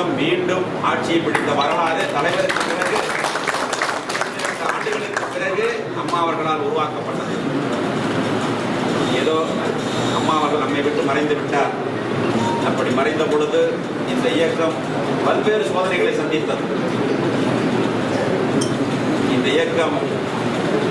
மீண்டும் ஆட்சியை பிடித்த வரலாறு தலைவருக்கு பிறகு ஆண்டுகளுக்கு பிறகு அம்மா அவர்களால் உருவாக்கப்பட்டது. ஏதோ அம்மா அவர்கள் நம்மை விட்டு மறைந்து விட்டார். அப்படி மறைந்த பொழுது இந்த இயக்கம் பல்வேறு சோதனைகளை சந்தித்தது. இந்த இயக்கம்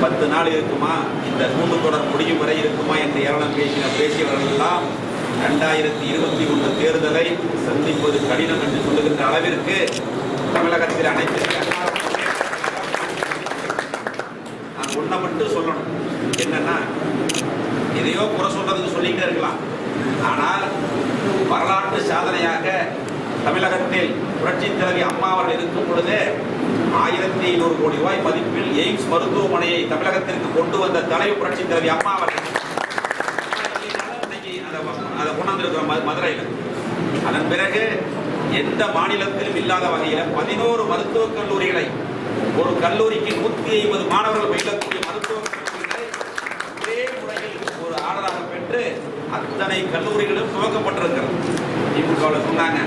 பத்து நாள் இருக்குமா? இந்த கூண்டு தொடர் முடியும் வரை இருக்குமா? என்று ஏராளம் பேசின பேசியவர்கள் எல்லாம் ரெண்டாயிரத்தி இருபத்தி ஒன்று தேர்தலை சந்திப்பது கடினம் என்று சொல்லுகின்ற அளவிற்கு தமிழகத்தில் அனைத்து நான் ஒன்றை மட்டும் சொல்லணும். என்னன்னா எதையோ குறை சொல்றதுக்கு சொல்லிக்கிட்டே இருக்கலாம். ஆனால் வரலாற்று சாதனையாக தமிழகத்தில் புரட்சி தலைவி அம்மா அவர்கள் இருக்கும் பொழுதே ஆயிரத்தி ஐநூறு கோடி ரூபாய் மதிப்பில் எய்ம்ஸ் மருத்துவமனையை தமிழகத்திற்கு கொண்டு வந்த தலைவர் புரட்சி தலைவி அம்மா அவர்கள் இன்னைக்கு அதை அதை கொண்டாந்துருக்கிறோம் மது- மதுரையில். அதன் பிறகு எந்த மாநிலத்திலும் இல்லாத வகையில் பதினோரு மருத்துவக் கல்லூரிகளை ஒரு கல்லூரிக்கு நூற்றி ஐம்பது மாணவர்கள் பயிலக்கூடிய மருத்துவக் கல்லூரிகளை ஒரே முறையில் ஒரு ஆர்டராக பெற்று அத்தனை கல்லூரிகளும் துவக்கப்பட்டிருக்கிறது. திமுகவில் சொன்னாங்க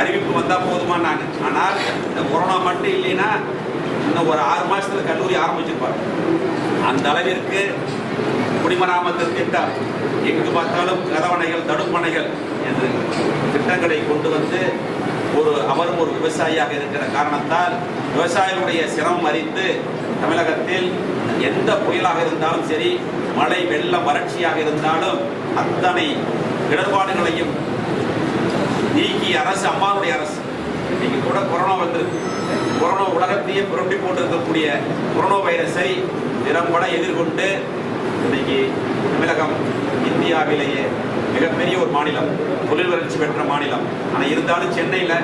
அறிவிப்பு வந்தா போதுமானாங்க ஆனால் இந்த கொரோனா மட்டும் இல்லைன்னா இன்னும் ஒரு ஆறு மாசத்துல கல்லூரி ஆரம்பிச்சிருப்பாங்க. அந்த அளவிற்கு குடிமராமத்து திட்டம். எங்கு பார்த்தாலும் கதவணைகள் தடுப்பணைகள் என்று திட்டங்களை கொண்டு வந்து ஒரு அவரும் ஒரு விவசாயியாக இருக்கிற காரணத்தால் விவசாயிகளுடைய சிரமம் அறிந்து தமிழகத்தில் எந்த புயலாக இருந்தாலும் சரி மழை வெள்ளம் வறட்சியாக இருந்தாலும் அத்தனை இடர்பாடுகளையும் நீக்கி அரசு அம்மாவுடைய அரசு. இன்னைக்கு கூட கொரோனா வந்திருக்கு. கொரோனா உலகத்தையே புரட்டி போட்டு இருக்கக்கூடிய கொரோனா வைரஸை திறம்பட எதிர்கொண்டு இன்னைக்கு தமிழகம் இந்தியாவிலேயே மிகப்பெரிய ஒரு மாநிலம் தொழில் வளர்ச்சி பெற்ற மாநிலம். ஆனால் இருந்தாலும் சென்னையில்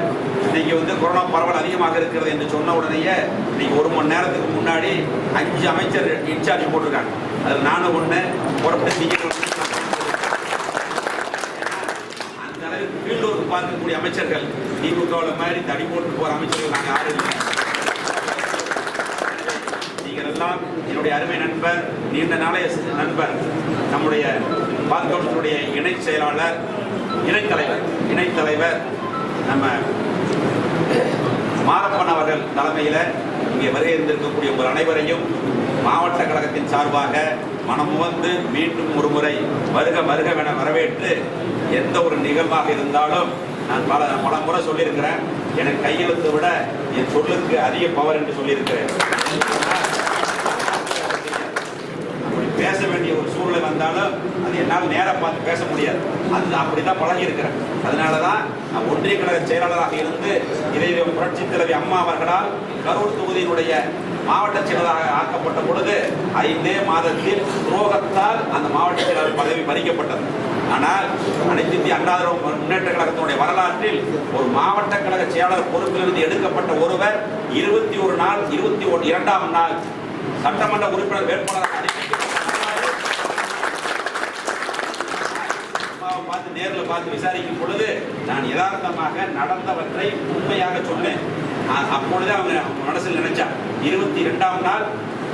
இன்னைக்கு வந்து கொரோனா பரவல் அதிகமாக இருக்கிறது என்று சொன்ன உடனேயே இன்னைக்கு ஒரு மணி நேரத்துக்கு முன்னாடி அஞ்சு அமைச்சர் இன்சார்ஜ் போட்டிருக்காங்க. அதில் நானும் ஒன்று புறப்பட்டு திங்கட்கிழமை அந்த அளவுக்கு ஃபீல்டு ஒர்க் பார்க்கக்கூடிய அமைச்சர்கள் திமுகவில் மாதிரி தடி போட்டு போகிற அமைச்சர்கள் நாங்கள் யாரும் இல்லை என்னுடைய அருமை நண்பர் நீண்ட நாளைய நண்பர் நம்முடைய பால்கவுன்சிலுடைய இணை செயலாளர் இணைத்தலைவர் இணைத்தலைவர் நம்ம மாரப்பன் அவர்கள் தலைமையில் இங்கே வருகை இருந்திருக்கக்கூடிய உங்கள் அனைவரையும் மாவட்ட கழகத்தின் சார்பாக மனமுவந்து மீண்டும் ஒரு முறை வருக வருகவென வரவேற்று எந்த ஒரு நிகழ்வாக இருந்தாலும் நான் பல பல முறை சொல்லியிருக்கிறேன். எனக்கு கையெழுத்தை விட என் சொல்லுக்கு அதிக பவர் என்று சொல்லியிருக்கிறேன். பேச வேண்டிய ஒரு சூழ்நிலை வந்தாலும் அது என்னால் நேராக பார்த்து பேச முடியாது. அது அப்படிதான் பழகி இருக்கிறேன் அதனால தான் நான் ஒன்றிய கழக செயலாளராக இருந்து இதை புரட்சி தலைவி அம்மா அவர்களால் கரூர் தொகுதியினுடைய மாவட்ட செயலராக ஆக்கப்பட்ட பொழுது ஐந்தே மாதத்தில் துரோகத்தால் அந்த மாவட்ட செயலாளர் பதவி பறிக்கப்பட்டது. ஆனால் அனைத்து இந்திய அண்ணா முன்னேற்ற கழகத்தினுடைய வரலாற்றில் ஒரு மாவட்ட கழக செயலாளர் பொறுப்பிலிருந்து எடுக்கப்பட்ட ஒருவர் இருபத்தி ஒரு நாள் இருபத்தி ஒன்று இரண்டாம் நாள் சட்டமன்ற உறுப்பினர் வேட்பாளராக அறிவிக்கப்பட்ட அம்மாவை பார்த்து நேரில் பார்த்து விசாரிக்கும் பொழுது நான் யதார்த்தமாக நடந்தவற்றை உண்மையாக சொன்னேன். அப்பொழுதே அப்பொழுது அவங்க மனசில் நினைச்சான் இருபத்தி இரண்டாம் நாள்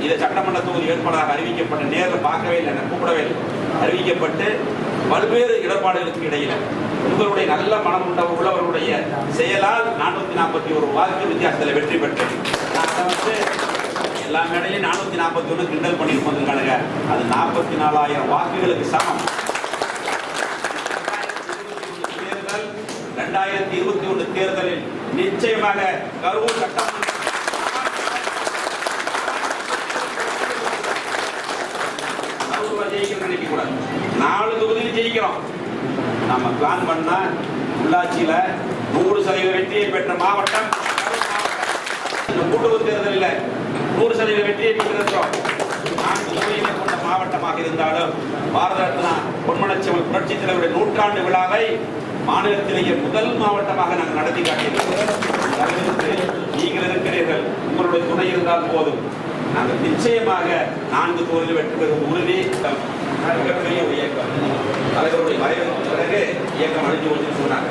இதை சட்டமன்ற தொகுதி வேட்பாளராக அறிவிக்கப்பட்ட நேரில் பார்க்கவே இல்லை என்னை கூப்பிடவே இல்லை. அறிவிக்கப்பட்டு பல்வேறு இடர்பாடுகளுக்கு இடையில உங்களுடைய நல்ல மனம் உண்ட உள்ளவர்களுடைய செயலால் நானூத்தி நாற்பத்தி ஒரு வாக்கு வித்தியாசத்தில் வெற்றி பெற்றேன். நான் வந்து எல்லா மேடையிலும் நானூத்தி நாற்பத்தி ஒன்று கிண்டல் பண்ணியிருப்போம் அது நாற்பத்தி நாலாயிரம் வாக்குகளுக்கு சமம் தேர்தல் ரெண்டாயிரத்தி இருபத்தி ஒன்று தேர்தலில் நிச்சயமாக கரூர் சட்டமன்ற கரூர்ல ஜெயிக்கணும்னு நாலு தொகுதியில் ஜெயிக்கிறோம். நம்ம பிளான் பண்ணா உள்ளாட்சியில நூறு சதவீத வெற்றியை பெற்ற மாவட்டம் இந்த கூட்டுறவு தேர்தலில் நூறு சதவீத வெற்றியை பெற்றிருக்கிறோம். நான்கு தொகுதிகளை கொண்ட மாவட்டமாக இருந்தாலும் பாரத ரத்னா பொன்மனச்செவல் புரட்சி தலைவருடைய நூற்றாண்டு விழாவை மாநிலத்திலேயே முதல் மாவட்டமாக நாங்கள் நடத்தி காட்டியிருக்கிறோம். நீங்கள் இருக்கிறீர்கள். உங்களுடைய துணை இருந்தால் போதும். நாங்கள் நிச்சயமாக நான்கு தொகுதியில் வெற்றி பெறும் உறுதி மிகப்பெரிய ஒரு இயக்கம். தலைவருடைய வயதுக்கு பிறகு இயக்கம் அழிஞ்சு கொண்டு சொன்னார்